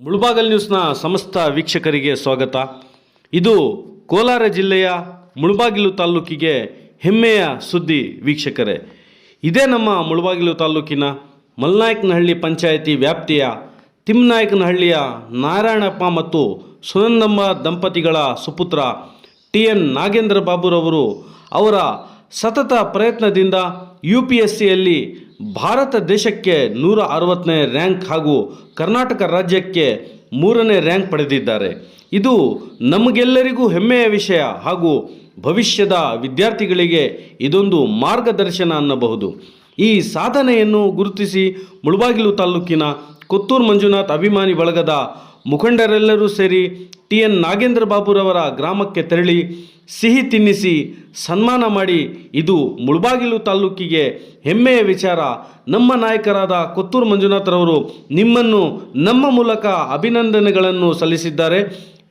ಮುಳುಬಾಗಲ್ ನ್ಯೂಸ್ನ ಸಮಸ್ತ ವೀಕ್ಷಕರಿಗೆ ಸ್ವಾಗತ. ಇದು ಕೋಲಾರ ಜಿಲ್ಲೆಯ ಮುಳುಬಾಗಿಲು ತಾಲೂಕಿಗೆ ಹೆಮ್ಮೆಯ ಸುದ್ದಿ ವೀಕ್ಷಕರೇ. ಇದೇ ನಮ್ಮ ಮುಳುಬಾಗಿಲು ತಾಲೂಕಿನ ಮಲ್ನಾಯಕನಹಳ್ಳಿ ಪಂಚಾಯಿತಿ ವ್ಯಾಪ್ತಿಯ ತಿಮ್ನಾಯಕನಹಳ್ಳಿಯ ನಾರಾಯಣಪ್ಪ ಮತ್ತು ಸುನಂದಮ್ಮ ದಂಪತಿಗಳ ಸುಪುತ್ರ ಟಿ ಎನ್ ನಾಗೇಂದ್ರ ಬಾಬುರವರು ಅವರ ಸತತ ಪ್ರಯತ್ನದಿಂದ ಯು ಪಿ ಎಸ್ ಸಿಯಲ್ಲಿ ಭಾರತ ದೇಶಕ್ಕೆ ನೂರ ಅರವತ್ತನೇ ರ್ಯಾಂಕ್ ಹಾಗೂ ಕರ್ನಾಟಕ ರಾಜ್ಯಕ್ಕೆ ಮೂರನೇ ರ್ಯಾಂಕ್ ಪಡೆದಿದ್ದಾರೆ. ಇದು ನಮಗೆಲ್ಲರಿಗೂ ಹೆಮ್ಮೆಯ ವಿಷಯ ಹಾಗೂ ಭವಿಷ್ಯದ ವಿದ್ಯಾರ್ಥಿಗಳಿಗೆ ಇದೊಂದು ಮಾರ್ಗದರ್ಶನ ಅನ್ನಬಹುದು. ಈ ಸಾಧನೆಯನ್ನು ಗುರುತಿಸಿ ಮುಳಬಾಗಿಲು ತಾಲೂಕಿನ ಕೊತ್ತೂರು ಮಂಜುನಾಥ್ ಅಭಿಮಾನಿ ಬಳಗದ ಮುಖಂಡರೆಲ್ಲರೂ ಸೇರಿ ಟಿ ಎನ್ ನಾಗೇಂದ್ರ ಬಾಬುರವರ ಗ್ರಾಮಕ್ಕೆ ತೆರಳಿ ಸಿಹಿ ತಿನ್ನಿಸಿ ಸನ್ಮಾನ ಮಾಡಿ ಇದು ಮುಳಬಾಗಿಲು ತಾಲೂಕಿಗೆ ಹೆಮ್ಮೆಯ ವಿಚಾರ. ನಮ್ಮ ನಾಯಕರಾದ ಕೊತ್ತೂರು ಮಂಜುನಾಥರವರು ನಿಮ್ಮನ್ನು ನಮ್ಮ ಮೂಲಕ ಅಭಿನಂದನೆಗಳನ್ನು ಸಲ್ಲಿಸಿದ್ದಾರೆ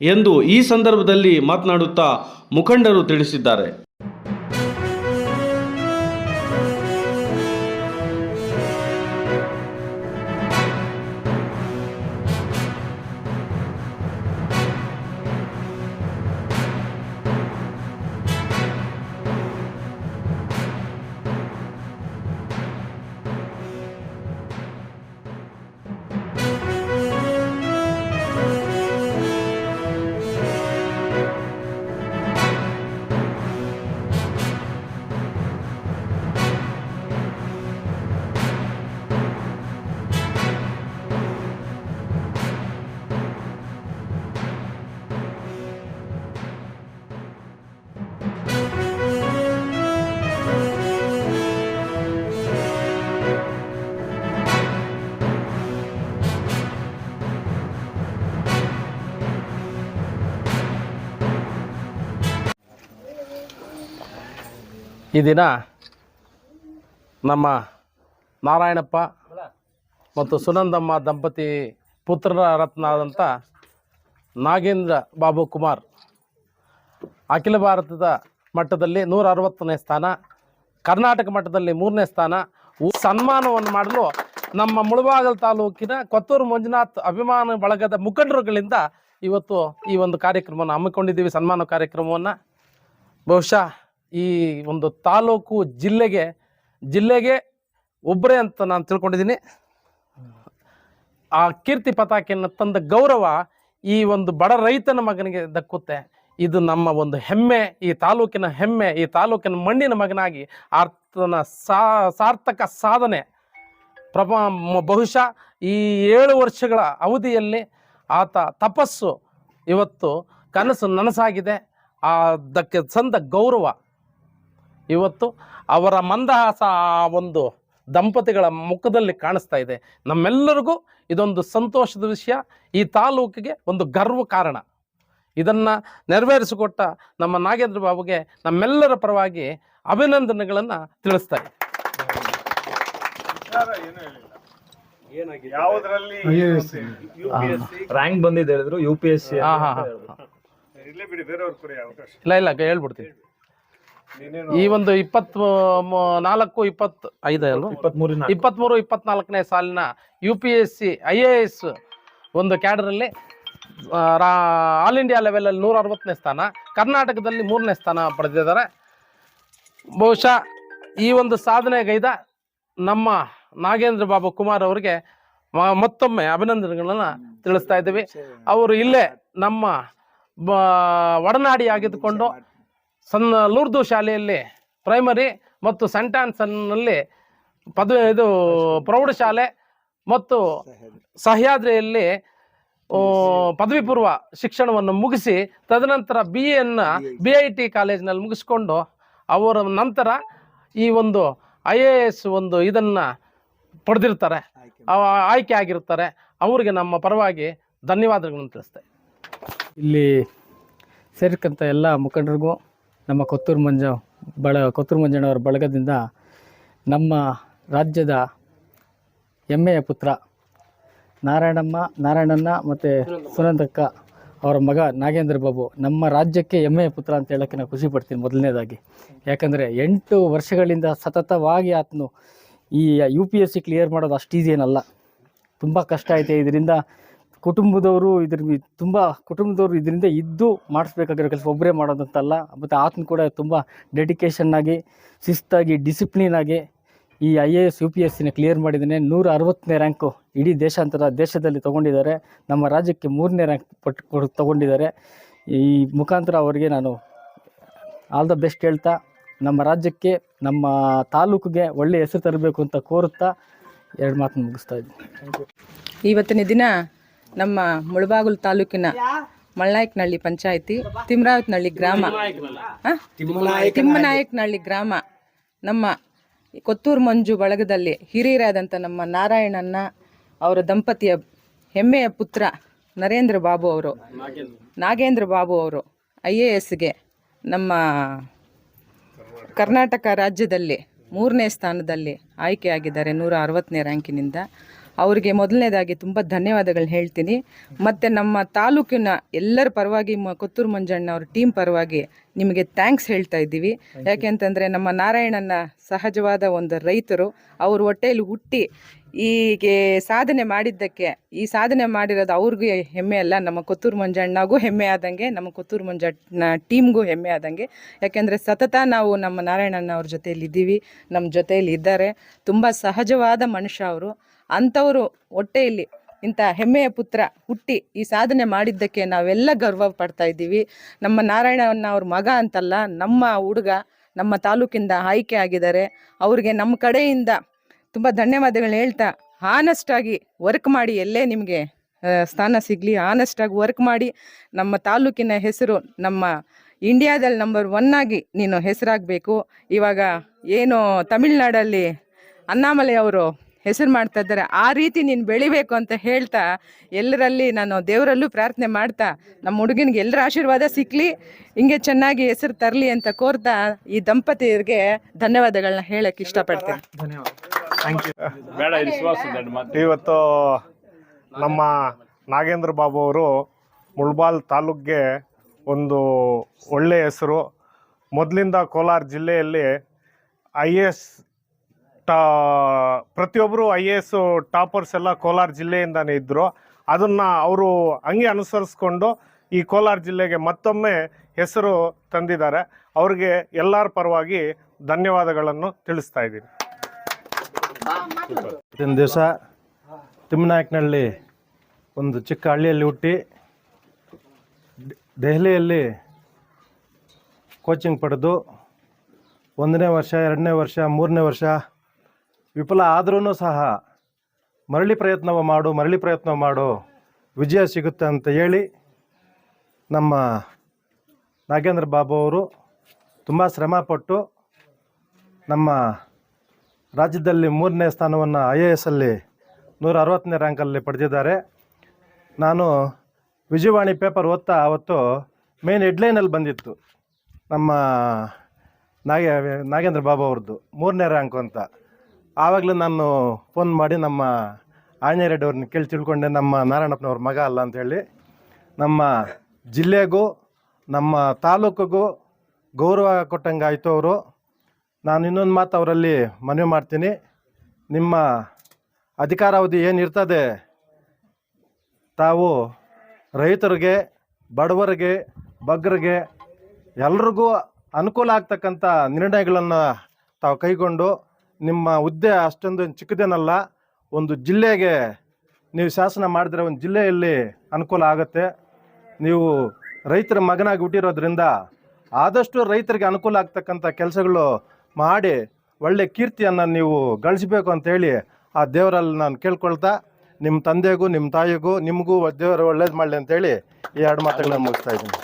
ಎಂದು ಈ ಸಂದರ್ಭದಲ್ಲಿ ಮಾತನಾಡುತ್ತಾ ಮುಖಂಡರು ತಿಳಿಸಿದ್ದಾರೆ. ಈ ದಿನ ನಮ್ಮ ನಾರಾಯಣಪ್ಪ ಮತ್ತು ಸುನಂದಮ್ಮ ದಂಪತಿ ಪುತ್ರರ ರತ್ನ ಆದಂಥ ನಾಗೇಂದ್ರ ಬಾಬು ಕುಮಾರ್ ಅಖಿಲ ಭಾರತದ ಮಟ್ಟದಲ್ಲಿ ನೂರ ಅರವತ್ತನೇ ಸ್ಥಾನ, ಕರ್ನಾಟಕ ಮಟ್ಟದಲ್ಲಿ ಮೂರನೇ ಸ್ಥಾನ. ಸನ್ಮಾನವನ್ನು ಮಾಡಲು ನಮ್ಮ ಮುಳಬಾಗಲ್ ತಾಲೂಕಿನ ಕೊತ್ತೂರು ಮಂಜುನಾಥ್ ಅಭಿಮಾನ ಬಳಗದ ಮುಖಂಡರುಗಳಿಂದ ಇವತ್ತು ಈ ಒಂದು ಕಾರ್ಯಕ್ರಮವನ್ನು ಹಮ್ಮಿಕೊಂಡಿದ್ದೀವಿ, ಸನ್ಮಾನ ಕಾರ್ಯಕ್ರಮವನ್ನು. ಬಹುಶಃ ಈ ಒಂದು ತಾಲೂಕು ಜಿಲ್ಲೆಗೆ ಜಿಲ್ಲೆಗೆ ಒಬ್ಬರೇ ಅಂತ ನಾನು ತಿಳ್ಕೊಂಡಿದ್ದೀನಿ. ಆ ಕೀರ್ತಿ ಪತಾಕೆಯನ್ನು ತಂದ ಗೌರವ ಈ ಒಂದು ಬಡ ರೈತನ ಮಗನಿಗೆ ದಕ್ಕುತ್ತೆ. ಇದು ನಮ್ಮ ಒಂದು ಹೆಮ್ಮೆ, ಈ ತಾಲೂಕಿನ ಹೆಮ್ಮೆ, ಈ ತಾಲೂಕಿನ ಮಣ್ಣಿನ ಮಗನಾಗಿ ಆತನ ಸಾರ್ಥಕ ಸಾಧನೆ. ಪ್ರಭಾ ಬಹುಶಃ ಈ ಏಳು ವರ್ಷಗಳ ಅವಧಿಯಲ್ಲಿ ಆತ ತಪಸ್ಸು, ಇವತ್ತು ಕನಸು ನನಸಾಗಿದೆ. ಅದಕ್ಕೆ ಸಂದ ಗೌರವ. ಇವತ್ತು ಅವರ ಮಂದಹಾಸ ಆ ಒಂದು ದಂಪತಿಗಳ ಮುಖದಲ್ಲಿ ಕಾಣಿಸ್ತಾ ಇದೆ. ನಮ್ಮೆಲ್ಲರಿಗೂ ಇದೊಂದು ಸಂತೋಷದ ವಿಷಯ. ಈ ತಾಲೂಕಿಗೆ ಒಂದು ಗರ್ವ ಕಾರಣ. ಇದನ್ನು ನೆರವೇರಿಸಿಕೊಟ್ಟ ನಮ್ಮ ನಾಗೇಂದ್ರ ಬಾಬುಗೆ ನಮ್ಮೆಲ್ಲರ ಪರವಾಗಿ ಅಭಿನಂದನೆಗಳನ್ನು ತಿಳಿಸ್ತಾ ಇದೆ ಯಾವುದ್ರಲ್ಲಿ ರ್ಯಾಂಕ್ ಬಂದಿದೆ ಹೇಳಿದ್ರು ಯು ಪಿ ಎಸ್ ಸಿ ಇಲ್ಲ ಇಲ್ಲ ಹೇಳ್ಬಿಡ್ತೀನಿ. ಈ ಒಂದು ಇಪ್ಪತ್ ನಾಲ್ಕು ಇಪ್ಪತ್ ಐದು ಅಲ್ವಾ? ಇಪ್ಪತ್ತ್ಮೂರು ಇಪ್ಪತ್ನಾಲ್ಕನೇ ಸಾಲಿನ U P S C I A S ಒಂದು ಕ್ಯಾಡರಲ್ಲಿ ಆಲ್ ಇಂಡಿಯಾ ಲೆವೆಲಲ್ಲಿ ನೂರ ಅರವತ್ತನೇ ಸ್ಥಾನ ಕರ್ನಾಟಕದಲ್ಲಿ ಮೂರನೇ ಸ್ಥಾನ ಪಡೆದಿದ್ದಾರೆ. ಬಹುಶಃ ಈ ಒಂದು ಸಾಧನೆಗೈದ ನಮ್ಮ ನಾಗೇಂದ್ರ ಬಾಬು ಕುಮಾರ್ ಅವರಿಗೆ ಮತ್ತೊಮ್ಮೆ ಅಭಿನಂದನೆಗಳನ್ನು ತಿಳಿಸ್ತಾ ಇದ್ದೀವಿ. ಅವರು ಇಲ್ಲೇ ನಮ್ಮ ಒಡನಾಡಿ ಆಗಿದ್ದುಕೊಂಡು ಸಣ್ಣ ಲೂರ್ದು ಶಾಲೆಯಲ್ಲಿ ಪ್ರೈಮರಿ ಮತ್ತು ಸೆಂಟ್ ಆನ್ಸನ್ನಲ್ಲಿ ಪದವಿ, ಇದು ಪ್ರೌಢಶಾಲೆ ಮತ್ತು ಸಹ್ಯಾದ್ರಿಯಲ್ಲಿ ಪದವಿ ಪೂರ್ವ ಶಿಕ್ಷಣವನ್ನು ಮುಗಿಸಿ ತದನಂತರ ಬಿ ಎನ್ನ ಬಿ ಐ ಟಿ ಕಾಲೇಜಿನಲ್ಲಿ ಮುಗಿಸ್ಕೊಂಡು ಅವರ ನಂತರ ಈ ಒಂದು ಐ ಎ ಎಸ್ ಒಂದು ಇದನ್ನು ಪಡೆದಿರ್ತಾರೆ. ಆಯ್ಕೆ ಆಗಿರ್ತಾರೆ. ಅವರಿಗೆ ನಮ್ಮ ಪರವಾಗಿ ಧನ್ಯವಾದಗಳನ್ನು ತಿಳಿಸ್ತೇವೆ ಇಲ್ಲಿ ಸೇರಿರ್ತಕ್ಕಂಥ ಎಲ್ಲ ಮುಖಂಡರಿಗೂ ನಮ್ಮ ಕೊತ್ತೂರು ಮಂಜ, ಬಳ, ಕೊತ್ತೂರು ಮಂಜಣ್ಣವರ ಬಳಗದಿಂದ ನಮ್ಮ ರಾಜ್ಯದ ಹೆಮ್ಮೆಯ ಪುತ್ರ ನಾರಾಯಣಮ್ಮ, ನಾರಾಯಣಣ್ಣ ಮತ್ತು ಸುನಂದಕ್ಕ ಅವರ ಮಗ ನಾಗೇಂದ್ರ ಬಾಬು ನಮ್ಮ ರಾಜ್ಯಕ್ಕೆ ಹೆಮ್ಮೆಯ ಪುತ್ರ ಅಂತ ಹೇಳೋಕ್ಕೆ ನಾನು ಖುಷಿ ಪಡ್ತೀನಿ ಮೊದಲನೇದಾಗಿ. ಯಾಕಂದರೆ ಎಂಟು ವರ್ಷಗಳಿಂದ ಸತತವಾಗಿ ಆತನು ಈ U P S C clear ಮಾಡೋದು ಅಷ್ಟು ಈಸಿ ಏನಲ್ಲ. ತುಂಬ ಕಷ್ಟ ಐತೆ. ಇದರಿಂದ ಕುಟುಂಬದವರು ಇದ್ರ ತುಂಬ ಕುಟುಂಬದವರು ಇದರಿಂದ ಇದ್ದು ಮಾಡಿಸ್ಬೇಕಾಗಿರೋ ಕೆಲಸ ಒಬ್ಬರೇ ಮಾಡೋದಂತಲ್ಲ. ಮತ್ತು ಆತನ ಕೂಡ ತುಂಬ ಡೆಡಿಕೇಶನ್ ಆಗಿ, ಶಿಸ್ತಾಗಿ ಡಿಸಿಪ್ಲಿನ್ ಆಗಿ ಈ I A S U P S ಸಿನ ಕ್ಲಿಯರ್ ಮಾಡಿದ್ದಾನೆ. ನೂರ ಅರವತ್ತನೇ ರ್ಯಾಂಕು ಇಡೀ ದೇಶಾಂತರ, ದೇಶದಲ್ಲಿ ತೊಗೊಂಡಿದ್ದಾರೆ. ನಮ್ಮ ರಾಜ್ಯಕ್ಕೆ ಮೂರನೇ ರ್ಯಾಂಕ್ ಪಟ್ಟು ತೊಗೊಂಡಿದ್ದಾರೆ. ಈ ಮುಖಾಂತರ ಅವರಿಗೆ ನಾನು ಆಲ್ ದ ಬೆಸ್ಟ್ ಹೇಳ್ತಾ, ನಮ್ಮ ರಾಜ್ಯಕ್ಕೆ, ನಮ್ಮ ತಾಲೂಕಿಗೆ ಒಳ್ಳೆಯ ಹೆಸರು ತರಬೇಕು ಅಂತ ಕೋರುತ್ತಾ, ಎರಡು ಮಾತನ್ನು ಮುಗಿಸ್ತಾ ಇದ್ದೀನಿ. ಇವತ್ತಿನ ದಿನ ನಮ್ಮ ಮುಳಬಾಗಲು ತಾಲೂಕಿನ ಮಳ್ಳಾಯಕನಳ್ಳಿ ಪಂಚಾಯಿತಿ ತಿಮ್ರಾವತ್ನಹಳ್ಳಿ ಗ್ರಾಮ? ತಿಮ್ಮನಾಯಕನಹಳ್ಳಿ. ಗ್ರಾಮ. ನಮ್ಮ ಕೊತ್ತೂರು ಮಂಜು ಬಳಗದಲ್ಲಿ ಹಿರಿಯರಾದಂಥ ನಮ್ಮ ನಾರಾಯಣನ್ನ ಅವರ ದಂಪತಿಯ ಹೆಮ್ಮೆಯ ಪುತ್ರ ನರೇಂದ್ರ ಬಾಬು ಅವರು. ನಾಗೇಂದ್ರ ಬಾಬು ಅವರು ಐ ಎ ಎಸ್ಗೆ ನಮ್ಮ ಕರ್ನಾಟಕ ರಾಜ್ಯದಲ್ಲಿ ಮೂರನೇ ಸ್ಥಾನದಲ್ಲಿ ಆಯ್ಕೆಯಾಗಿದ್ದಾರೆ ನೂರ ಅರವತ್ತನೇ ರ್ಯಾಂಕಿನಿಂದ. ಅವರಿಗೆ ಮೊದಲನೇದಾಗಿ ತುಂಬ ಧನ್ಯವಾದಗಳು ಹೇಳ್ತೀನಿ. ಮತ್ತು ನಮ್ಮ ತಾಲೂಕಿನ ಎಲ್ಲರ ಪರವಾಗಿ ಮ ಕೊತ್ತೂರು ಮಂಜಣ್ಣ ಅವ್ರ ಟೀಮ್ ಪರವಾಗಿ ನಿಮಗೆ ಥ್ಯಾಂಕ್ಸ್ ಹೇಳ್ತಾ ಇದ್ದೀವಿ. ಯಾಕೆಂತಂದರೆ ನಮ್ಮ ನಾರಾಯಣನ ಸಹಜವಾದ ಒಂದು ರೈತರು ಅವ್ರ ಹೊಟ್ಟೆಯಲ್ಲಿ ಹುಟ್ಟಿ ಹೀಗೆ ಸಾಧನೆ ಮಾಡಿದ್ದಕ್ಕೆ ಈ ಸಾಧನೆ ಮಾಡಿರೋದು ಅವ್ರಿಗೂ ಹೆಮ್ಮೆ ಅಲ್ಲ ನಮ್ಮ ಕೊತ್ತೂರು ಮಂಜಣ್ಣಗೂ ಹೆಮ್ಮೆ ಆದಂಗೆ ನಮ್ಮ ಕೊತ್ತೂರು ಮಂಜಣ್ಣ ಟೀಮ್ಗೂ ಹೆಮ್ಮೆ ಆದಂಗೆ. ಯಾಕೆಂದರೆ ಸತತ ನಾವು ನಮ್ಮ ನಾರಾಯಣಣ್ಣ ಅವ್ರ ಜೊತೆಯಲ್ಲಿ ಇದ್ದೀವಿ ನಮ್ಮ ಜೊತೆಯಲ್ಲಿ ಇದ್ದಾರೆ ತುಂಬ ಸಹಜವಾದ ಮನುಷ್ಯ ಅವರು. ಅಂಥವರು ಹೊಟ್ಟೆಯಲ್ಲಿ ಇಂಥ ಹೆಮ್ಮೆಯ ಪುತ್ರ ಹುಟ್ಟಿ ಈ ಸಾಧನೆ ಮಾಡಿದ್ದಕ್ಕೆ ನಾವೆಲ್ಲ ಗರ್ವ ಪಡ್ತಾ ಇದ್ದೀವಿ. ನಮ್ಮ ನಾರಾಯಣವನ್ನ ಅವ್ರ ಮಗ ಅಂತಲ್ಲ, ನಮ್ಮ ಹುಡುಗ, ನಮ್ಮ ತಾಲೂಕಿಂದ ಆಯ್ಕೆ ಆಗಿದ್ದಾರೆ. ಅವ್ರಿಗೆ ನಮ್ಮ ಕಡೆಯಿಂದ ತುಂಬ ಧನ್ಯವಾದಗಳು ಹೇಳ್ತಾ ಆನೆಸ್ಟಾಗಿ ವರ್ಕ್ ಮಾಡಿ ಎಲ್ಲೇ ನಿಮಗೆ ಸ್ಥಾನ ಸಿಗಲಿ. ಆನೆಸ್ಟಾಗಿ ವರ್ಕ್ ಮಾಡಿ ನಮ್ಮ ತಾಲೂಕಿನ ಹೆಸರು ನಮ್ಮ ಇಂಡಿಯಾದಲ್ಲಿ ನಂಬರ್ ಒನ್ ಆಗಿ ನೀನು ಹೆಸರಾಗಬೇಕು. ಇವಾಗ ಏನು ತಮಿಳ್ನಾಡಲ್ಲಿ ಅಣ್ಣಾಮಲೆ ಅವರು ಹೆಸರು ಮಾಡ್ತಾ ಇದ್ದಾರೆ. ಆ ರೀತಿ ನೀನು ಬೆಳಿಬೇಕು ಅಂತ ಹೇಳ್ತಾ ಎಲ್ಲರಲ್ಲಿ ನಾನು ದೇವರಲ್ಲೂ ಪ್ರಾರ್ಥನೆ ಮಾಡ್ತಾ ನಮ್ಮ ಹುಡುಗನಿಗೆ ಎಲ್ಲರ ಆಶೀರ್ವಾದ ಸಿಕ್ಕಲಿ ಹಿಂಗೆ ಚೆನ್ನಾಗಿ ಹೆಸರು ತರಲಿ ಅಂತ ಕೋರ್ತಾ ಈ ದಂಪತಿಯರಿಗೆ ಧನ್ಯವಾದಗಳನ್ನ ಹೇಳಕ್ಕೆ ಇಷ್ಟಪಡ್ತೇನೆ. ಇವತ್ತು ನಮ್ಮ ನಾಗೇಂದ್ರ ಬಾಬು ಅವರು ಮುಳ್ಬಾಲ್ ತಾಲೂಕ್ಗೆ ಒಂದು ಒಳ್ಳೆಯ ಹೆಸರು. ಮೊದಲಿಂದ ಕೋಲಾರ ಜಿಲ್ಲೆಯಲ್ಲಿ ಐ ಎ ಎಸ್ ಟಾ ಪ್ರತಿಯೊಬ್ಬರು ಐ ಎ ಎಸ್ ಟಾಪರ್ಸ್ ಎಲ್ಲ ಕೋಲಾರ ಜಿಲ್ಲೆಯಿಂದನೇ ಇದ್ದರು ಅದನ್ನು ಅವರು ಹಂಗೆ ಅನುಸರಿಸ್ಕೊಂಡು ಈ ಕೋಲಾರ ಜಿಲ್ಲೆಗೆ ಮತ್ತೊಮ್ಮೆ ಹೆಸರು ತಂದಿದ್ದಾರೆ. ಅವ್ರಿಗೆ ಎಲ್ಲರ ಪರವಾಗಿ ಧನ್ಯವಾದಗಳನ್ನು ತಿಳಿಸ್ತಾ ಇದ್ದೀನಿ. ಇವತ್ತಿನ ದಿವಸ ತಿಮ್ಮನಾಯಕನಹಳ್ಳಿ ಒಂದು ಚಿಕ್ಕ ಹಳ್ಳಿಯಲ್ಲಿ ಹುಟ್ಟಿ ದೆಹಲಿಯಲ್ಲಿ ಕೋಚಿಂಗ್ ಪಡೆದು ಒಂದನೇ ವರ್ಷ, ಎರಡನೇ ವರ್ಷ, ಮೂರನೇ ವರ್ಷ ವಿಫಲ ಆದ್ರೂ ಸಹ ಮರಳಿ ಪ್ರಯತ್ನವ ಮಾಡು, ಮರಳಿ ಪ್ರಯತ್ನ ಮಾಡು, ವಿಜಯ ಸಿಗುತ್ತೆ ಅಂತ ಹೇಳಿ ನಮ್ಮ ನಾಗೇಂದ್ರ ಬಾಬು ಅವರು ತುಂಬ ಶ್ರಮಪಟ್ಟು ನಮ್ಮ ರಾಜ್ಯದಲ್ಲಿ ಮೂರನೇ ಸ್ಥಾನವನ್ನು ಐ ಎ ಎಸ್ಸಲ್ಲಿ ನೂರ ಅರವತ್ತನೇ ರ್ಯಾಂಕಲ್ಲಿ ಪಡೆದಿದ್ದಾರೆ. ನಾನು ವಿಜಯವಾಣಿ ಪೇಪರ್ ಓದ್ತಾ ಅವತ್ತು ಮೇನ್ ಹೆಡ್ಲೈನಲ್ಲಿ ಬಂದಿತ್ತು ನಮ್ಮ ನಾಗೇ, ನಾಗೇಂದ್ರ ಬಾಬು ಅವ್ರದ್ದು ಮೂರನೇ ರ್ಯಾಂಕು ಅಂತ. ಆವಾಗಲೂ ನಾನು ಫೋನ್ ಮಾಡಿ ನಮ್ಮ ಆಂಜನೇಯ ರೆಡ್ಡಿ ಅವ್ರನ್ನ ಕೇಳಿ ತಿಳ್ಕೊಂಡೆ, ನಮ್ಮ ನಾರಾಯಣಪ್ಪನವ್ರ ಮಗ ಅಲ್ಲ ಅಂಥೇಳಿ ನಮ್ಮ ಜಿಲ್ಲೆಗೂ, ನಮ್ಮ ತಾಲೂಕಿಗೂ ಗೌರವ ಕೊಟ್ಟಂಗೆ ಆಯಿತು ಅವರು. ನಾನು ಇನ್ನೊಂದು ಮಾತು ಅವರಲ್ಲಿ ಮನವಿ ಮಾಡ್ತೀನಿ. ನಿಮ್ಮ ಅಧಿಕಾರಾವಧಿ ಏನಿರ್ತದೆ ತಾವು ರೈತರಿಗೆ, ಬಡವರಿಗೆ, ಬಗ್ಗರಿಗೆ ಎಲ್ರಿಗೂ ಅನುಕೂಲ ಆಗ್ತಕ್ಕಂಥ ನಿರ್ಣಯಗಳನ್ನು ತಾವು ಕೈಗೊಂಡು ನಿಮ್ಮ ಹುದ್ದೆ ಅಷ್ಟೊಂದು ಚಿಕ್ಕದೇನಲ್ಲ, ಒಂದು ಜಿಲ್ಲೆಗೆ ನೀವು ಶಾಸನ ಮಾಡಿದ್ರೆ ಒಂದು ಜಿಲ್ಲೆಯಲ್ಲಿ ಅನುಕೂಲ ಆಗುತ್ತೆ. ನೀವು ರೈತರ ಮಗನಾಗಿ ಹುಟ್ಟಿರೋದ್ರಿಂದ ಆದಷ್ಟು ರೈತರಿಗೆ ಅನುಕೂಲ ಆಗ್ತಕ್ಕಂಥ ಕೆಲಸಗಳು ಮಾಡಿ ಒಳ್ಳೆ ಕೀರ್ತಿಯನ್ನು ನೀವು ಗಳಿಸಬೇಕು ಅಂತೇಳಿ ಆ ದೇವರಲ್ಲಿ ನಾನು ಕೇಳ್ಕೊಳ್ತಾ, ನಿಮ್ಮ ತಂದೆಗೂ, ನಿಮ್ಮ ತಾಯಿಗೂ, ನಿಮಗೂ ದೇವರು ಒಳ್ಳೇದು ಮಾಡಲಿ ಅಂತೇಳಿ ಈ ಎರಡು ಮಾತುಗಳನ್ನು ಮುಗಿಸ್ತಾ ಇದ್ದೀನಿ.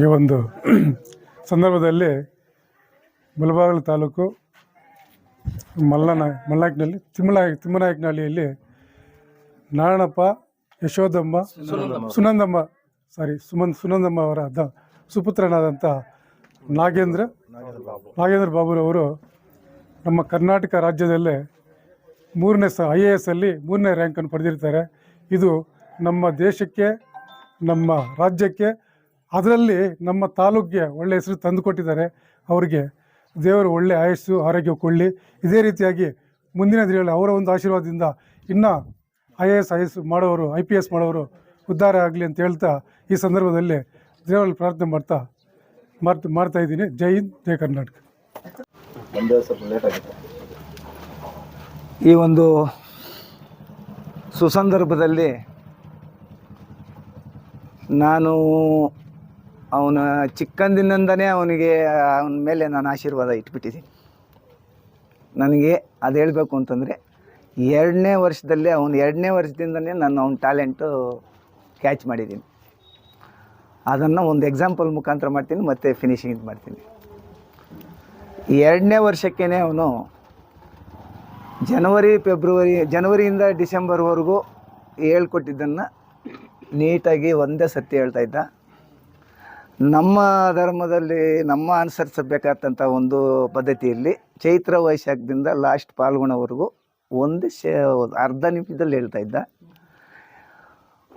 ಈ ಒಂದು ಸಂದರ್ಭದಲ್ಲಿ ಮುಳಬಾಗಿಲು ತಾಲೂಕು ಮಲ್ಲನ ಮಲ್ನಾಯಕನಲ್ಲಿ ತಿಮ್ಮನಾಯ ತಿಮ್ಮನಾಯಕನಹಳ್ಳಿಯಲ್ಲಿ ನಾರಾಯಣಪ್ಪ ಯಶೋದಮ್ಮ ಸುನಂದಮ್ಮ. ಸಾರಿ ಸುಮನ್ ಸುನಂದಮ್ಮ ಅವರ ದ ಸುಪುತ್ರನಾದಂಥ ನಾಗೇಂದ್ರ ನಾಗೇಂದ್ರ ಬಾಬುರವರು ನಮ್ಮ ಕರ್ನಾಟಕ ರಾಜ್ಯದಲ್ಲೇ ಮೂರನೇ ಸ ಐ ಎ ಎಸ್ ಅಲ್ಲಿ ಮೂರನೇ ರ್ಯಾಂಕನ್ನು ಪಡೆದಿರ್ತಾರೆ. ಇದು ನಮ್ಮ ದೇಶಕ್ಕೆ ನಮ್ಮ ರಾಜ್ಯಕ್ಕೆ ಅದರಲ್ಲಿ ನಮ್ಮ ತಾಲೂಕಿಗೆ ಒಳ್ಳೆ ಹೆಸರು ತಂದುಕೊಟ್ಟಿದ್ದಾರೆ. ಅವರಿಗೆ ದೇವರು ಒಳ್ಳೆ ಆಯಸ್ಸು, ಆರೋಗ್ಯ ಕೊಳ್ಳಿ. ಇದೇ ರೀತಿಯಾಗಿ ಮುಂದಿನ ದಿನಗಳಲ್ಲಿ ಅವರ ಒಂದು ಆಶೀರ್ವಾದದಿಂದ ಇನ್ನೂ I A S, I S ಮಾಡೋರು, ಐ ಪಿ ಎಸ್ ಮಾಡೋರು ಉದ್ಧಾರ ಆಗಲಿ ಅಂತ ಹೇಳ್ತಾ ಈ ಸಂದರ್ಭದಲ್ಲಿ ದೇವರಲ್ಲಿ ಪ್ರಾರ್ಥನೆ ಮಾಡ್ತಾ ಮಾಡ್ತಾ ಮಾಡ್ತಾ ಇದ್ದೀನಿ. ಜೈ ಹಿಂದ್, ಜೈ ಕರ್ನಾಟಕ. ಈ ಒಂದು ಸುಸಂದರ್ಭದಲ್ಲಿ ನಾನು ಅವನ ಚಿಕ್ಕಂದಿನಿಂದನೇ ಅವನಿಗೆ, ಅವನ ಮೇಲೆ ನಾನು ಆಶೀರ್ವಾದ ಇಟ್ಬಿಟ್ಟಿದ್ದೀನಿ. ನನಗೆ ಅದು ಹೇಳಬೇಕು ಅಂತಂದರೆ, ಎರಡನೇ ವರ್ಷದಲ್ಲೇ, ಅವನು ಎರಡನೇ ವರ್ಷದಿಂದನೇ ನಾನು ಅವನ ಟ್ಯಾಲೆಂಟು ಕ್ಯಾಚ್ ಮಾಡಿದ್ದೀನಿ. ಅದನ್ನು ಒಂದು ಎಕ್ಸಾಂಪಲ್ ಮುಖಾಂತರ ಮಾಡ್ತೀನಿ, ಮತ್ತು ಫಿನಿಶಿಂಗ್ ಮಾಡ್ತೀನಿ. ಎರಡನೇ ವರ್ಷಕ್ಕೇ ಅವನು ಜನವರಿ ಫೆಬ್ರವರಿ ಜನವರಿಯಿಂದ ಡಿಸೆಂಬರ್ವರೆಗೂ ಹೇಳ್ಕೊಟ್ಟಿದ್ದನ್ನು ನೀಟಾಗಿ ಒಂದೇ ಸತಿ ಹೇಳ್ತಾ ಇದ್ದ. ನಮ್ಮ ಧರ್ಮದಲ್ಲಿ ನಮ್ಮ ಅನುಸರಿಸಬೇಕಾದಂಥ ಒಂದು ಪದ್ಧತಿಯಲ್ಲಿ ಚೈತ್ರ ವೈಶಾಖದಿಂದ ಲಾಸ್ಟ್ ಪಾಲ್ಗುಣವರೆಗೂ ಒಂದು ಶೇ ಅರ್ಧ ನಿಮಿಷದಲ್ಲಿ ಹೇಳ್ತಾ ಇದ್ದ.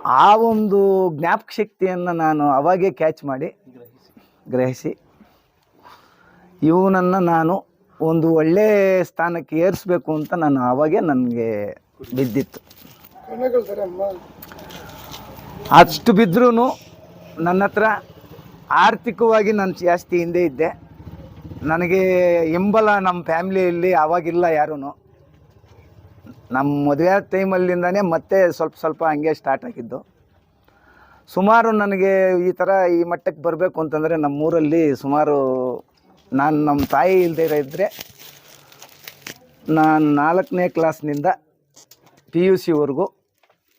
ಆ ಒಂದು ಜ್ಞಾಪಕ ಶಕ್ತಿಯನ್ನು ನಾನು ಅವಾಗೇ ಕ್ಯಾಚ್ ಮಾಡಿ ಗ್ರಹಿಸಿ. ಇವನನ್ನು ನಾನು ಒಂದು ಒಳ್ಳೆ ಸ್ಥಾನಕ್ಕೆ ಏರಿಸಬೇಕು ಅಂತ ನಾನು ಆವಾಗೇ ನನಗೆ ಬಿದ್ದಿತ್ತು. ಅಷ್ಟು ಬಿದ್ದರೂ ನನ್ನ ಹತ್ರ ಆರ್ಥಿಕವಾಗಿ ನಾನು ಜಾಸ್ತಿ ಹಿಂದೆ ಇದ್ದೆ. ನನಗೆ ಹಿಂಬಲ ನಮ್ಮ ಫ್ಯಾಮಿಲಿಯಲ್ಲಿ ಆವಾಗಿಲ್ಲ ಯಾರೂ ನಮ್ಮ ಮದುವೆ ಟೈಮಲ್ಲಿಂದನೇ ಮತ್ತೆ ಸ್ವಲ್ಪ ಸ್ವಲ್ಪ ಹಂಗೆ ಸ್ಟಾರ್ಟ್ ಆಗಿದ್ದು. ಸುಮಾರು ನನಗೆ ಈ ಥರ ಈ ಮಟ್ಟಕ್ಕೆ ಬರಬೇಕು ಅಂತಂದರೆ ನಮ್ಮೂರಲ್ಲಿ ಸುಮಾರು ನಾನು ನಮ್ಮ ತಾಯಿ ಇಲ್ಲದೆ ಇದ್ದರೆ ನಾನು ನಾಲ್ಕನೇ ಕ್ಲಾಸ್ನಿಂದ ಪಿ ಯು ಸಿವರೆಗೂ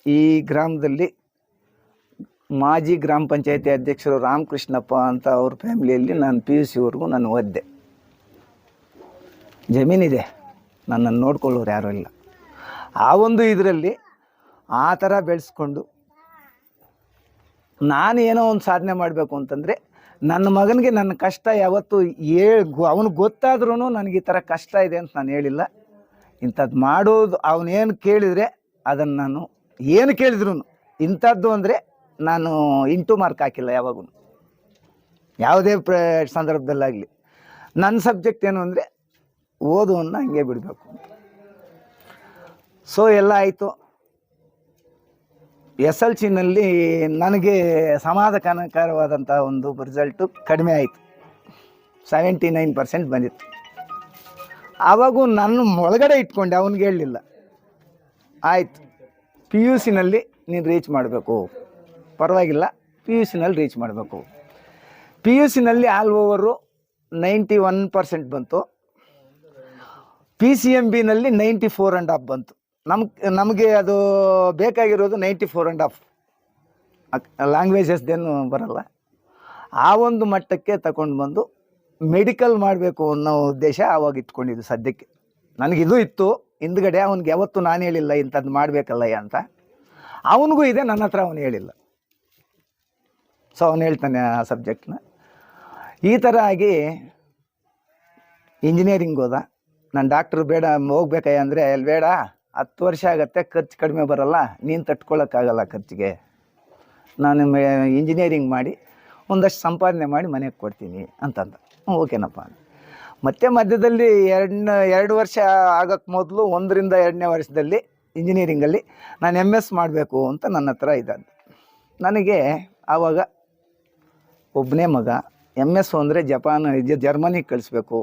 ಈ ಗ್ರಾಮದಲ್ಲಿ ಮಾಜಿ ಗ್ರಾಮ ಪಂಚಾಯತಿ ಅಧ್ಯಕ್ಷರು ರಾಮಕೃಷ್ಣಪ್ಪ ಅಂತ ಅವ್ರ ಫ್ಯಾಮಿಲಿಯಲ್ಲಿ ನಾನು ಪಿ ಯು ಸಿವರೆಗೂ ನಾನು ಓದಿದೆ ಜಮೀನಿದೆ. ನನ್ನನ್ನು ನೋಡ್ಕೊಳ್ಳೋರು ಯಾರೂ ಇಲ್ಲ. ಆ ಒಂದು ಇದರಲ್ಲಿ ಆ ಥರ ಬೆಳೆಸ್ಕೊಂಡು ನಾನು ಏನೋ ಒಂದು ಸಾಧನೆ ಮಾಡಬೇಕು ಅಂತಂದರೆ ನನ್ನ ಮಗನಿಗೆ ನನ್ನ ಕಷ್ಟ ಯಾವತ್ತು ಏ ಅವನಿಗೆ ಗೊತ್ತಾದ್ರೂ ನನಗೆ ಈ ಥರ ಕಷ್ಟ ಇದೆ ಅಂತ ನಾನು ಹೇಳಿಲ್ಲ. ಇಂಥದ್ದು ಮಾಡೋದು, ಅವನೇನು ಕೇಳಿದರೆ ಅದನ್ನು ನಾನು ಏನು ಕೇಳಿದ್ರು ಇಂಥದ್ದು ಅಂದರೆ ನಾನು ಇಂಟು ಮಾರ್ಕ್ ಹಾಕಿಲ್ಲ ಯಾವಾಗೂ ಯಾವುದೇ ಪ್ರ, ಸಂದರ್ಭದಲ್ಲಾಗಲಿ. ನನ್ನ ಸಬ್ಜೆಕ್ಟ್ ಏನು ಅಂದರೆ ಓದುವನ್ನು ಹಂಗೆ ಬಿಡಬೇಕು ಸೊ ಎಲ್ಲ ಆಯಿತು. ಎಸ್ ಎಲ್ ಸಿನಲ್ಲಿ ನನಗೆ ಸಮಾಧಾನಕರವಾದಂಥ ಒಂದು ರಿಸಲ್ಟು ಕಡಿಮೆ ಆಯಿತು. ಸೆವೆಂಟಿ ನೈನ್ ಪರ್ಸೆಂಟ್ ಬಂದಿತ್ತು. ಆವಾಗೂ ನನ್ನ ಒಳಗಡೆ ಇಟ್ಕೊಂಡೆ, ಅವನಿಗೆ ಹೇಳಲಿಲ್ಲ ಆಯಿತು. ಪಿ ಯು ಸಿನಲ್ಲಿ ನೀನು ರೀಚ್ ಮಾಡಬೇಕು. ಪರವಾಗಿಲ್ಲ ಪಿ ಯು ಸಿನಲ್ಲಿ ರೀಚ್ ಮಾಡಬೇಕು. P U ಸಿನಲ್ಲಿ all over ninety one percent ಬಂತು. ಪಿ ಸಿ ಎಂ ಬಿನಲ್ಲಿ ನೈಂಟಿ ಫೋರ್ ಆ್ಯಂಡ್ ಹಾಫ್ ಬಂತು. ನಮ್ಗೆ ನಮಗೆ ಅದು ಬೇಕಾಗಿರೋದು ನೈಂಟಿ ಫೋರ್ ಆ್ಯಂಡ್ ಹಾಫ್ ಲ್ಯಾಂಗ್ವೇಜಸ್ದೇನು ಬರಲ್ಲ. ಆ ಒಂದು ಮಟ್ಟಕ್ಕೆ ತಗೊಂಡು ಬಂದು ಮೆಡಿಕಲ್ ಮಾಡಬೇಕು ಅನ್ನೋ ಉದ್ದೇಶ ಆವಾಗ ಇಟ್ಕೊಂಡಿದ್ದು ಸದ್ಯಕ್ಕೆ. ನನಗಿದು ಇತ್ತು. ಹಿಂದ್ಗಡೆ ಅವನಿಗೆ ಯಾವತ್ತೂ ನಾನು ಹೇಳಿಲ್ಲ ಇಂಥದ್ದು ಮಾಡಬೇಕಲ್ಲಯ್ಯ ಅಂತ. ಅವನಿಗೂ ಇದೆ ನನ್ನ ಹತ್ರ ಅವನು ಹೇಳಿಲ್ಲ. ಸೊ ಅವನು ಹೇಳ್ತಾನೆ ಆ ಸಬ್ಜೆಕ್ಟ್ನ ಈ ಥರ ಆಗಿ ಇಂಜಿನಿಯರಿಂಗ್ ಹೋದ. ನಾನು ಡಾಕ್ಟ್ರು ಬೇಡ ಹೋಗ್ಬೇಕಯ್ಯ ಅಂದರೆ ಅಲ್ಲಿ ಬೇಡ, ಹತ್ತು ವರ್ಷ ಆಗತ್ತೆ, ಖರ್ಚು ಕಡಿಮೆ ಬರೋಲ್ಲ, ನೀನು ತಟ್ಕೊಳ್ಳೋಕ್ಕಾಗಲ್ಲ ಖರ್ಚಿಗೆ. ನಾನು ಇಂಜಿನಿಯರಿಂಗ್ ಮಾಡಿ, ಒಂದಷ್ಟು ಸಂಪಾದನೆ ಮಾಡಿ ಮನೆಗೆ ಕೊಡ್ತೀನಿ ಅಂತಂದ. ಓಕೆನಪ್ಪ. ಮತ್ತೆ ಮಧ್ಯದಲ್ಲಿ ಎರಡು ಎರಡು ವರ್ಷ ಆಗೋಕ್ಕೆ ಮೊದಲು, ಒಂದರಿಂದ ಎರಡನೇ ವರ್ಷದಲ್ಲಿ ಇಂಜಿನಿಯರಿಂಗಲ್ಲಿ ನಾನು ಎಂ ಎಸ್ ಮಾಡಬೇಕು ಅಂತ ನನ್ನ ಹತ್ರ ಇದ್ದಂತೆ ನನಗೆ ಆವಾಗ ಒಬ್ಬನೇ ಮಗ ಎಂ ಎಸ್ ಅಂದರೆ ಜಪಾನ್ ಜರ್ಮನಿಗೆ ಕಳಿಸ್ಬೇಕು.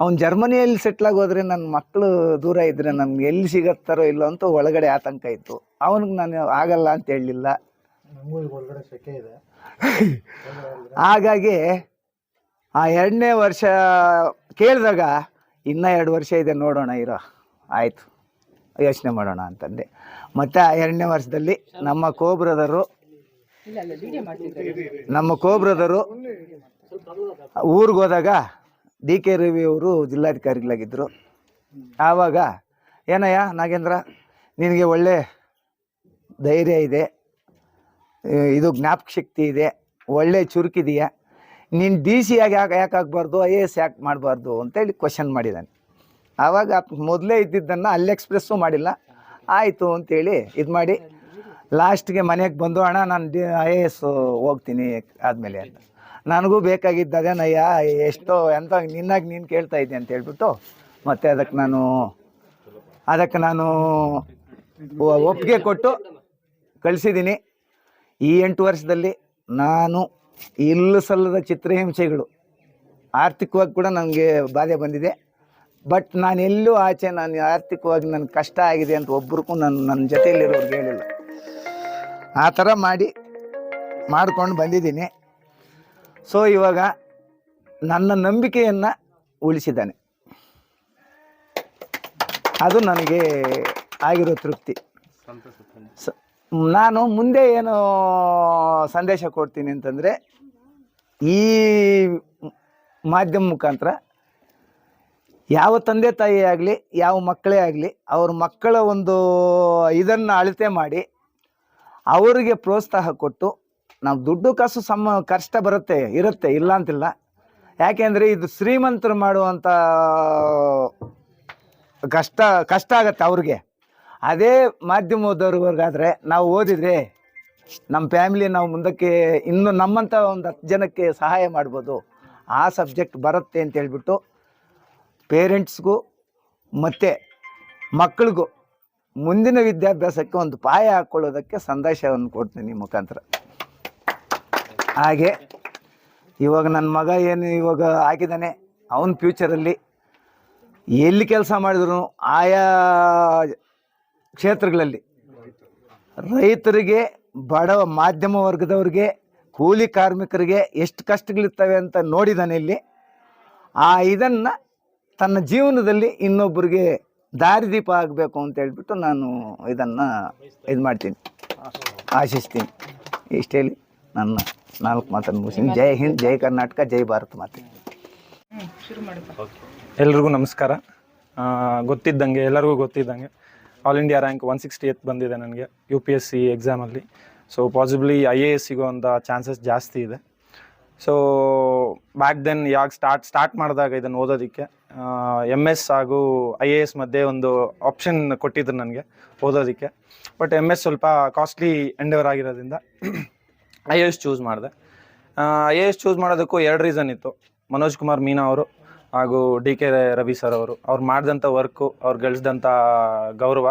ಅವ್ನು ಜರ್ಮನಿಯಲ್ಲಿ ಸೆಟ್ಲಾಗಿ ಹೋದರೆ ನನ್ನ ಮಕ್ಕಳು ದೂರ ಇದ್ದರೆ ನಮ್ಗೆ ಎಲ್ಲಿ ಸಿಗತ್ತಾರೋ ಇಲ್ಲೋ ಅಂತ ಒಳಗಡೆ ಆತಂಕ ಇತ್ತು. ಅವನಿಗೆ ನಾನು ಆಗಲ್ಲ ಅಂತ ಹೇಳಲಿಲ್ಲ. ಹಾಗಾಗಿ ಆ ಎರಡನೇ ವರ್ಷ ಕೇಳಿದಾಗ ಇನ್ನೂ ಎರಡು ವರ್ಷ ಇದೆ ನೋಡೋಣ ಇರೋ. ಆಯಿತು ಯೋಚನೆ ಮಾಡೋಣ ಅಂತಂದೆ. ಮತ್ತು ಆ ಎರಡನೇ ವರ್ಷದಲ್ಲಿ ನಮ್ಮ ಕೋ ಬ್ರದರು ನಮ್ಮ ಕೋಬ್ರದರು ಊರಿಗೆ ಹೋದಾಗ ಡಿ ಕೆ ರವಿ ಅವರು ಜಿಲ್ಲಾಧಿಕಾರಿಗಳಾಗಿದ್ದರು ಆವಾಗ, ಏನಯ್ಯ ನಾಗೇಂದ್ರ, ನಿನಗೆ ಒಳ್ಳೆ ಧೈರ್ಯ ಇದೆ ಇದು ಜ್ಞಾಪಕ ಶಕ್ತಿ ಇದೆ, ಒಳ್ಳೆ ಚುರುಕಿದೆಯಾ. ನೀನು ಡಿ ಸಿ ಆಗಿ ಯಾಕೆ ಯಾಕೆ ಆಗಬಾರ್ದು, ಐ ಎ ಎಸ್ ಯಾಕೆ ಮಾಡಬಾರ್ದು? ಅಂತೇಳಿ ಕ್ವಶನ್ ಮಾಡಿದ್ದಾನೆ ಆವಾಗ ಮೊದಲೇ ಇದ್ದಿದ್ದನ್ನು ಅಲ್ಲಿ ಎಕ್ಸ್ಪ್ರೆಸ್ಸು ಮಾಡಿಲ್ಲ. ಆಯಿತು ಅಂತೇಳಿ ಇದು ಮಾಡಿ ಲಾಸ್ಟ್ಗೆ ಮನೆಗೆ ಬಂದು, ಅಣ್ಣ, ನಾನು ಡಿ, ಐ ಎ ಎಸ್ ಹೋಗ್ತೀನಿ ಆದಮೇಲೆ ಅಂತ. ನನಗೂ ಬೇಕಾಗಿದ್ದ ಅದೇನಯ್ಯ ಎಷ್ಟೋ, ಎಂತ, ನಿನ್ನಾಗಿ ನೀನು ಕೇಳ್ತಾ ಇದ್ದೆ ಅಂತ ಹೇಳ್ಬಿಟ್ಟು, ಮತ್ತೆ ಅದಕ್ಕೆ ನಾನು ಅದಕ್ಕೆ ನಾನು ಒಪ್ಪಿಗೆ ಕೊಟ್ಟು ಕಳಿಸಿದ್ದೀನಿ. ಈ ಎಂಟು ವರ್ಷದಲ್ಲಿ ನಾನು ಇಲ್ಲ ಸಲ್ಲದ ಚಿತ್ರಹಿಂಸೆಗಳು ಆರ್ಥಿಕವಾಗಿ ಕೂಡ ನನಗೆ ಬಾಧೆ ಬಂದಿದೆ. ಬಟ್ ನಾನು ಎಲ್ಲೂ ಆಚೆ, ನಾನು ಆರ್ಥಿಕವಾಗಿ ನನ್ನ ಕಷ್ಟ ಆಗಿದೆ ಅಂತ ಒಬ್ರಿಗೂ ನನ್ನ ನನ್ನ ಜೊತೆಯಲ್ಲಿರೋರ್ಗೆ ಹೇಳಿಲ್ಲ. ಆ ಥರ ಮಾಡಿ ಮಾಡ್ಕೊಂಡು ಬಂದಿದ್ದೀನಿ. ಸೊ ಇವಾಗ ನನ್ನ ನಂಬಿಕೆಯನ್ನು ಉಳಿಸಿದ್ದಾನೆ. ಅದು ನನಗೆ ಆಗಿರೋ ತೃಪ್ತಿ. ನಾನು ಮುಂದೆ ಏನು ಸಂದೇಶ ಕೊಡ್ತೀನಿ ಅಂತಂದರೆ, ಈ ಮಾಧ್ಯಮ ಮುಖಾಂತರ ಯಾವ ತಂದೆ ತಾಯಿ ಆಗಲಿ, ಯಾವ ಮಕ್ಕಳೇ ಆಗಲಿ, ಅವ್ರ ಮಕ್ಕಳ ಒಂದು ಇದನ್ನು ಅಳತೆ ಮಾಡಿ ಅವರಿಗೆ ಪ್ರೋತ್ಸಾಹ ಕೊಟ್ಟು ನಾವು ದುಡ್ಡು ಕಾಸು ಸಮ ಕಷ್ಟ ಬರುತ್ತೆ, ಇರುತ್ತೆ, ಇಲ್ಲ ಅಂತಿಲ್ಲ. ಯಾಕೆಂದರೆ ಇದು ಶ್ರೀಮಂತರು ಮಾಡುವಂಥ ಕಷ್ಟ ಕಷ್ಟ ಆಗತ್ತೆ ಅವ್ರಿಗೆ. ಅದೇ ಮಾಧ್ಯಮದವ್ರಿಗಾದ್ರೆ ನಾವು ಓದಿದ್ರೆ ನಮ್ಮ ಫ್ಯಾಮಿಲಿ ನಾವು ಮುಂದಕ್ಕೆ ಇನ್ನು ನಮ್ಮಂಥ ಒಂದು ಹತ್ತು ಜನಕ್ಕೆ ಸಹಾಯ ಮಾಡ್ಬೋದು. ಆ ಸಬ್ಜೆಕ್ಟ್ ಬರುತ್ತೆ ಅಂತ ಹೇಳ್ಬಿಟ್ಟು ಪೇರೆಂಟ್ಸ್ಗೂ ಮತ್ತು ಮಕ್ಕಳಿಗೂ ಮುಂದಿನ ವಿದ್ಯಾಭ್ಯಾಸಕ್ಕೆ ಒಂದು ಪಾಯ ಹಾಕ್ಕೊಳ್ಳೋದಕ್ಕೆ ಸಂದೇಶವನ್ನು ಕೊಡ್ತೀನಿ ಮುಖಾಂತರ. ಹಾಗೆ, ಇವಾಗ ನನ್ನ ಮಗ ಏನು ಇವಾಗ ಆಗಿದ್ದಾನೆ, ಅವನ ಫ್ಯೂಚರಲ್ಲಿ ಎಲ್ಲಿ ಕೆಲಸ ಮಾಡಿದ್ರು ಆಯಾ ಕ್ಷೇತ್ರಗಳಲ್ಲಿ ರೈತರಿಗೆ, ಬಡವ ಮಾಧ್ಯಮ ವರ್ಗದವ್ರಿಗೆ, ಕೂಲಿ ಕಾರ್ಮಿಕರಿಗೆ ಎಷ್ಟು ಕಷ್ಟಗಳಿರ್ತವೆ ಅಂತ ನೋಡಿದ್ದಾನೆ ಇಲ್ಲಿ. ಆ ಇದನ್ನು ತನ್ನ ಜೀವನದಲ್ಲಿ ಇನ್ನೊಬ್ಬರಿಗೆ ದಾರಿದೀಪ ಆಗಬೇಕು ಅಂತ ಹೇಳ್ಬಿಟ್ಟು ನಾನು ಇದನ್ನು ಇದು ಮಾಡ್ತೀನಿ. ಆಶಿಸ್ತೀನಿ. ಇಷ್ಟು ಹೇಳಿ ನನ್ನ ನಾಲ್ಕು ಮಾತನ್ನು ಮುಗಿಸ್ತೀನಿ ಜೈ ಹಿಂದ್, ಜೈ ಕರ್ನಾಟಕ, ಜೈ ಭಾರತ್ ಮಾತೆ. ಎಲ್ರಿಗೂ ನಮಸ್ಕಾರ. ಗೊತ್ತಿದ್ದಂಗೆ, ಎಲ್ಲರಿಗೂ ಗೊತ್ತಿದ್ದಂಗೆ, all India rank one sixty eight ಬಂದಿದೆ ನನಗೆ, ಯು ಪಿ ಎಸ್ ಸಿ ಎಕ್ಸಾಮಲ್ಲಿ so possibly I A S ಸಿಗೋವಂಥ chances ಜಾಸ್ತಿ ಇದೆ. ಸೊ ಬ್ಯಾಕ್ ದೆನ್ ಯಾವಾಗ ಸ್ಟಾರ್ಟ್ ಸ್ಟಾರ್ಟ್ ಮಾಡಿದಾಗ ಇದನ್ನು ಓದೋದಕ್ಕೆ ಎಂ ಎಸ್ ಹಾಗೂ ಐ ಎ ಎಸ್ ಮಧ್ಯೆ ಒಂದು ಆಪ್ಷನ್ ಕೊಟ್ಟಿದ್ರು ನನಗೆ ಓದೋದಕ್ಕೆ. ಬಟ್ ಎಂ ಎಸ್ ಸ್ವಲ್ಪ ಕಾಸ್ಟ್ಲಿ ಎಂಡವರ್ ಆಗಿರೋದ್ರಿಂದ ಐ ಎ ಎಸ್ ಚೂಸ್ ಮಾಡಿದೆ. ಐ ಎ ಎಸ್ ಚೂಸ್ ಮಾಡೋದಕ್ಕೂ ಎರಡು ರೀಸನ್ ಇತ್ತು. ಮನೋಜ್ ಕುಮಾರ್ ಮೀನಾ ಅವರು ಹಾಗೂ ಡಿ ಕೆ ರವಿ ಸರ್ ಅವರು. ಅವ್ರು ಮಾಡಿದಂಥ ವರ್ಕು ಅವ್ರು ಗಳಿಸಿದಂಥ ಗೌರವ.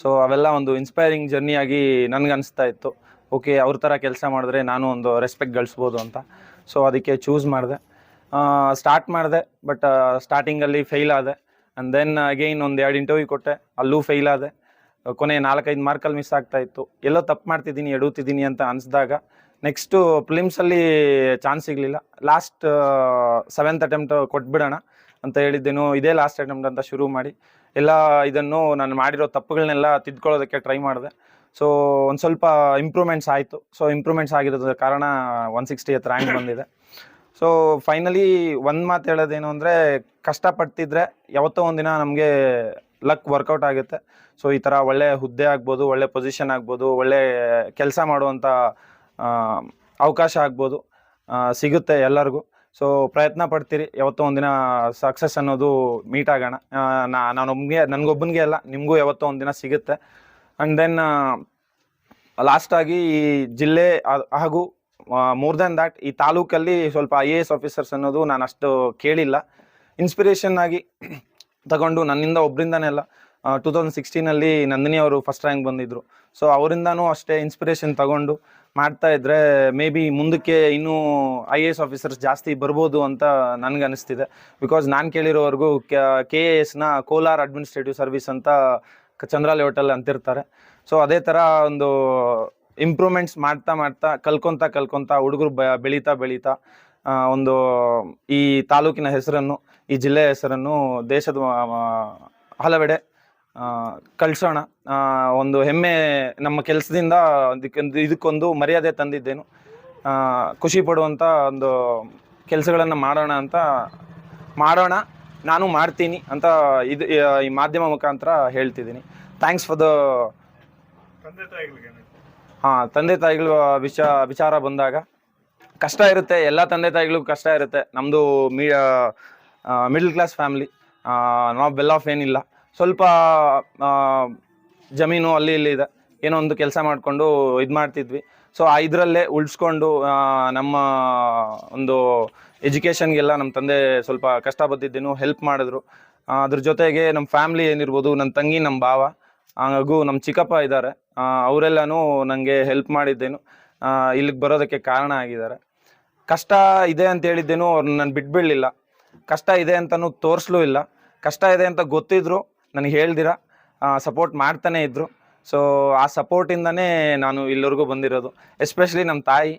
ಸೊ ಅವೆಲ್ಲ ಒಂದು ಇನ್ಸ್ಪೈರಿಂಗ್ ಜರ್ನಿಯಾಗಿ ನನಗೆ ಅನಿಸ್ತಾ ಇತ್ತು. ಓಕೆ ಅವ್ರ ಥರ ಕೆಲಸ ಮಾಡಿದ್ರೆ ನಾನು ಒಂದು ರೆಸ್ಪೆಕ್ಟ್ ಗಳಿಸ್ಬೋದು ಅಂತ. ಸೊ ಅದಕ್ಕೆ ಚೂಸ್ ಮಾಡಿದೆ. ಸ್ಟಾರ್ಟ್ ಮಾಡಿದೆ ಬಟ್ ಸ್ಟಾರ್ಟಿಂಗಲ್ಲಿ ಫೇಲ್ ಆದೆ. ಆ್ಯಂಡ್ ದೆನ್ ಅಗೈನ್ ಒಂದು ಎರಡು ಇಂಟರ್ವ್ಯೂ ಕೊಟ್ಟೆ, ಅಲ್ಲೂ ಫೇಲ್ ಆದೆ. ಕೊನೆ ನಾಲ್ಕೈದು ಮಾರ್ಕಲ್ಲಿ ಮಿಸ್ ಆಗ್ತಾ ಇತ್ತು. ಎಲ್ಲೋ ತಪ್ಪು ಮಾಡ್ತಿದ್ದೀನಿ ಎಡುತ್ತಿದ್ದೀನಿ ಅಂತ ಅನಿಸಿದಾಗ ನೆಕ್ಸ್ಟು ಪ್ರಿಲಿಮ್ಸಲ್ಲಿ ಚಾನ್ಸ್ ಸಿಗಲಿಲ್ಲ. ಲಾಸ್ಟ್ ಸೆವೆಂತ್ ಅಟೆಂಪ್ಟ್ ಕೊಟ್ಬಿಡೋಣ ಅಂತ ಹೇಳಿದ್ದೇನು ಇದೇ ಲಾಸ್ಟ್ ಅಟೆಂಪ್ಟ್ ಅಂತ ಶುರು ಮಾಡಿ, ಎಲ್ಲ ಇದನ್ನು ನಾನು ಮಾಡಿರೋ ತಪ್ಪುಗಳನ್ನೆಲ್ಲ ತಿದ್ಕೊಳ್ಳೋದಕ್ಕೆ ಟ್ರೈ ಮಾಡಿದೆ. ಸೊ ಒಂದು ಸ್ವಲ್ಪ ಇಂಪ್ರೂವ್ಮೆಂಟ್ಸ್ ಆಯಿತು. ಸೊ ಇಂಪ್ರೂವ್ಮೆಂಟ್ಸ್ ಆಗಿರೋದ್ರ ಕಾರಣ ಒನ್ ಸಿಕ್ಸ್ಟಿ ಎತ್ ರ್ಯಾಂಕ್ ಬಂದಿದೆ. ಸೊ ಫೈನಲಿ ಒಂದು ಮಾತು ಹೇಳೋದೇನು ಅಂದರೆ, ಕಷ್ಟಪಡ್ತಿದ್ರೆ ಯಾವತ್ತೋ ಒಂದಿನ ನಮಗೆ ಲಕ್ ವರ್ಕೌಟ್ ಆಗುತ್ತೆ. ಸೊ ಈ ಥರ ಒಳ್ಳೆ ಹುದ್ದೆ ಆಗ್ಬೋದು, ಒಳ್ಳೆ ಪೊಸಿಷನ್ ಆಗ್ಬೋದು, ಒಳ್ಳೆ ಕೆಲಸ ಮಾಡುವಂಥ ಅವಕಾಶ ಆಗ್ಬೋದು ಸಿಗುತ್ತೆ ಎಲ್ಲರಿಗೂ. ಸೊ ಪ್ರಯತ್ನ ಪಡ್ತೀರಿ, ಯಾವತ್ತೋ ಒಂದಿನ ಸಕ್ಸಸ್ ಅನ್ನೋದು ಮೀಟ್ ಆಗೋಣ. ನಾ ನಾನೊಬ್ಬನಿಗೆ ನನಗೊಬ್ಬನಿಗೆ ಅಲ್ಲ, ನಿಮಗೂ ಯಾವತ್ತೋ ಒಂದಿನ ಸಿಗುತ್ತೆ. ಆ್ಯಂಡ್ ದೆನ್ ಲಾಸ್ಟಾಗಿ ಈ ಜಿಲ್ಲೆ ಹಾಗೂ ಮೋರ್ ದೆನ್ ದ್ಯಾಟ್ ಈ ತಾಲೂಕಲ್ಲಿ ಸ್ವಲ್ಪ ಐ ಎ ಎಸ್ ಆಫೀಸರ್ಸ್ ಅನ್ನೋದು ನಾನು ಅಷ್ಟು ಕೇಳಿಲ್ಲ. ಇನ್ಸ್ಪಿರೇಷನ್ ಆಗಿ ತಗೊಂಡು ನನ್ನಿಂದ ಒಬ್ಬರಿಂದನೇ ಅಲ್ಲ ಟೂ ತೌಸಂಡ್ ಸಿಕ್ಸ್ಟೀನಲ್ಲಿ ನಂದಿನಿ ಅವರು ಫಸ್ಟ್ ರ್ಯಾಂಕ್ ಬಂದಿದ್ದರು ಸೊ ಅವರಿಂದನೂ ಅಷ್ಟೇ ಇನ್ಸ್ಪಿರೇಷನ್ ತಗೊಂಡು ಮಾಡ್ತಾ ಇದ್ರೆ ಮೇ ಬಿ ಮುಂದಕ್ಕೆ ಇನ್ನೂ ಐ ಎ ಎಸ್ ಆಫೀಸರ್ಸ್ ಜಾಸ್ತಿ ಬರ್ಬೋದು ಅಂತ ನನಗೆ ಅನಿಸ್ತಿದೆ ಬಿಕಾಸ್ ನಾನು ಕೇಳಿರೋವರೆಗೂ ಕೆ ಎ ಎಸ್ನ ಕೋಲಾರ್ ಅಡ್ಮಿನಿಸ್ಟ್ರೇಟಿವ್ ಸರ್ವಿಸ್ ಅಂತ ಚಂದ್ರಾಲಿ ಹೋಟೆಲ್ ಅಂತಿರ್ತಾರೆ. ಸೊ ಅದೇ ಥರ ಒಂದು ಇಂಪ್ರೂವ್ಮೆಂಟ್ಸ್ ಮಾಡ್ತಾ ಮಾಡ್ತಾ, ಕಲ್ಕೊತಾ ಕಲ್ಕೊತಾ, ಹುಡುಗರು ಬೆಳೀತಾ ಬೆಳೀತಾ ಒಂದು, ಈ ತಾಲೂಕಿನ ಹೆಸರನ್ನು, ಈ ಜಿಲ್ಲೆಯ ಹೆಸರನ್ನು ದೇಶದ ಹಲವೆಡೆ ಕಳಿಸೋಣ. ಒಂದು ಹೆಮ್ಮೆ ನಮ್ಮ ಕೆಲಸದಿಂದ ಇದಕ್ಕೊಂದು ಇದಕ್ಕೊಂದು ಮರ್ಯಾದೆ ತಂದಿದ್ದೇನು. ಖುಷಿ ಪಡುವಂಥ ಒಂದು ಕೆಲಸಗಳನ್ನು ಮಾಡೋಣ ಅಂತ, ಮಾಡೋಣ, ನಾನು ಮಾಡ್ತೀನಿ ಅಂತ ಇದು, ಈ ಮಾಧ್ಯಮ ಮುಖಾಂತರ ಹೇಳ್ತಿದ್ದೀನಿ. ಥ್ಯಾಂಕ್ಸ್ ಫಾರ್ ದ ಹಾಂ, ತಂದೆ ತಾಯಿಗಳು ವಿಷ, ವಿಚಾರ ಬಂದಾಗ ಕಷ್ಟ ಇರುತ್ತೆ, ಎಲ್ಲ ತಂದೆ ತಾಯಿಗಳಿಗೂ ಕಷ್ಟ ಇರುತ್ತೆ. ನಮ್ಮದು ಮೀ ಮಿಡಲ್ ಕ್ಲಾಸ್ ಫ್ಯಾಮಿಲಿ ನಾವು ಬೆಲ್ ಆಫ್ ಏನಿಲ್ಲ. ಸ್ವಲ್ಪ ಜಮೀನು ಅಲ್ಲಿ ಇಲ್ಲಿ ಇದೆ. ಏನೋ ಒಂದು ಕೆಲಸ ಮಾಡಿಕೊಂಡು ಇದು ಮಾಡ್ತಿದ್ವಿ. ಸೊ ಇದರಲ್ಲೇ ಉಳಿಸ್ಕೊಂಡು ನಮ್ಮ ಒಂದು ಎಜುಕೇಷನ್ಗೆಲ್ಲ ನಮ್ಮ ತಂದೆ ಸ್ವಲ್ಪ ಕಷ್ಟ ಬಂದಿದ್ದೇನು ಹೆಲ್ಪ್ ಮಾಡಿದ್ರು. ಅದ್ರ ಜೊತೆಗೆ ನಮ್ಮ ಫ್ಯಾಮ್ಲಿ ಏನಿರ್ಬೋದು ನನ್ನ ತಂಗಿ ನಮ್ಮ ಭಾವ, ಹಾಗೂ ನಮ್ಮ ಚಿಕ್ಕಪ್ಪ ಇದ್ದಾರೆ. ಅವರೆಲ್ಲನೂ ನನಗೆ ಹೆಲ್ಪ್ ಮಾಡಿದ್ದೇನು. ಇಲ್ಲಿಗೆ ಬರೋದಕ್ಕೆ ಕಾರಣ ಆಗಿದ್ದಾರೆ. ಕಷ್ಟ ಇದೆ ಅಂತ ಹೇಳಿದ್ದೇನು ಅವ್ರು ನಾನು ಬಿಟ್ಬಿಡಲಿಲ್ಲ. ಕಷ್ಟ ಇದೆ ಅಂತಲೂ ತೋರಿಸ್ಲೂ ಇಲ್ಲ. ಕಷ್ಟ ಇದೆ ಅಂತ ಗೊತ್ತಿದ್ರು, ನನಗೆ ಹೇಳ್ದಿರ. ಸಪೋರ್ಟ್ ಮಾಡ್ತಾನೆ ಇದ್ದರು ಸೊ ಆ ಸಪೋರ್ಟಿಂದನೇ ನಾನು ಇಲ್ಲಿವರೆಗೂ ಬಂದಿರೋದು. ಎಸ್ಪೆಷಲಿ ನಮ್ಮ ತಾಯಿ.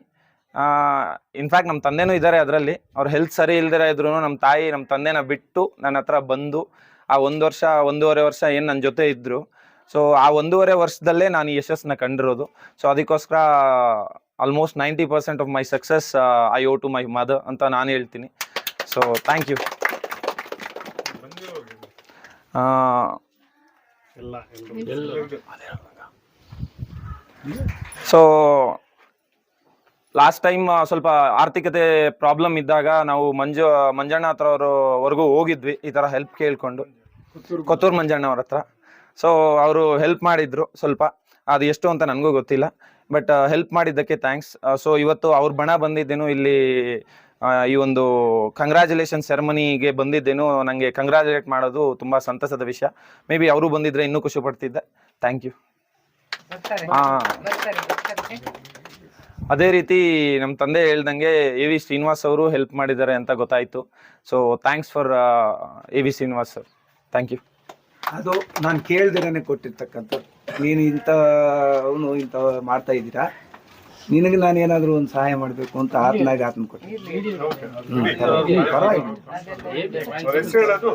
ಇನ್ಫ್ಯಾಕ್ಟ್ ನಮ್ಮ ತಂದೆನೂ ಇದ್ದಾರೆ ಅದರಲ್ಲಿ. ಅವ್ರ ಹೆಲ್ತ್ ಸರಿ ಇಲ್ದಿರ ಇದ್ರು ನಮ್ಮ ತಾಯಿ ನಮ್ಮ ತಂದೆನ ಬಿಟ್ಟು ನನ್ನ ಹತ್ರ ಬಂದು, ಆ ಒಂದು ವರ್ಷ, ಒಂದೂವರೆ ವರ್ಷ ಏನು ನನ್ನ ಜೊತೆ ಇದ್ದರು ಸೊ ಆ ಒಂದೂವರೆ ವರ್ಷದಲ್ಲೇ ನಾನು ಈ ಯಶಸ್ಸನ್ನ ಕಂಡಿರೋದು. ಸೊ ಅದಕ್ಕೋಸ್ಕರ almost ninety percent of my success I owe to my mother ಅಂತ ನಾನು ಹೇಳ್ತೀನಿ. So thank you so last time ಸ್ವಲ್ಪ ಆರ್ಥಿಕತೆ ಪ್ರಾಬ್ಲಮ್ ಇದ್ದಾಗ ನಾವು ಮಂಜು ಮಂಜಣ್ಣ ಹತ್ರ ಅವರವರೆಗೂ ಹೋಗಿದ್ವಿ. ಈ ಥರ ಹೆಲ್ಪ್ ಕೇಳ್ಕೊಂಡು. ಕೊತ್ತೂರು ಮಂಜಣ್ಣ ಅವ್ರ ಹತ್ರ. ಸೊ ಅವರು ಹೆಲ್ಪ್ ಮಾಡಿದ್ರು ಸ್ವಲ್ಪ. ಅದು ಎಷ್ಟು ಅಂತ ನನಗೂ ಗೊತ್ತಿಲ್ಲ. ಬಟ್ ಹೆಲ್ಪ್ ಮಾಡಿದ್ದಕ್ಕೆ ಥ್ಯಾಂಕ್ಸ್ ಸೊ ಇವತ್ತು ಅವ್ರ ಬಣ ಬಂದಿದ್ದೇನು ಇಲ್ಲಿ ಈ ಒಂದು ಕಂಗ್ರ್ಯಾಚುಲೇಷನ್ ಸೆರೆಮನಿಗೆ ಬಂದಿದ್ದೇನು ನನಗೆ ಕಂಗ್ರ್ಯಾಚುಲೇಟ್ ಮಾಡೋದು ತುಂಬ ಸಂತಸದ ವಿಷಯ. ಮೇ ಬಿ ಅವರು ಬಂದಿದ್ರೆ ಇನ್ನೂ ಖುಷಿ ಪಡ್ತಿದ್ದೆ. ಥ್ಯಾಂಕ್ ಯು ಹಾಂ. ಅದೇ ರೀತಿ ನಮ್ಮ ತಂದೆ ಹೇಳ್ದಂಗೆ ಎ ವಿ ಶ್ರೀನಿವಾಸ್ ಅವರು ಹೆಲ್ಪ್ ಮಾಡಿದ್ದಾರೆ ಅಂತ ಗೊತ್ತಾಯಿತು. So thanks for A V Srinivas sir. Thank you ಅದು ನಾನು ಕೇಳ್ದಿರೇ ಕೊಟ್ಟಿರ್ತಕ್ಕಂಥ. ನೀನು ಇಂಥ ಅವನು ಇಂಥ ಮಾಡ್ತಾ ಇದ್ದೀರಾ? ನಿನಗೆ ನಾನು ಏನಾದರೂ ಒಂದು ಸಹಾಯ ಮಾಡಬೇಕು ಅಂತ ಆತ್ನಾಗ ಆತ್ಮ ಕೊಟ್ಟೆ ಪರವಾಗಿಲ್ಲ. ಹೇಳೋದು?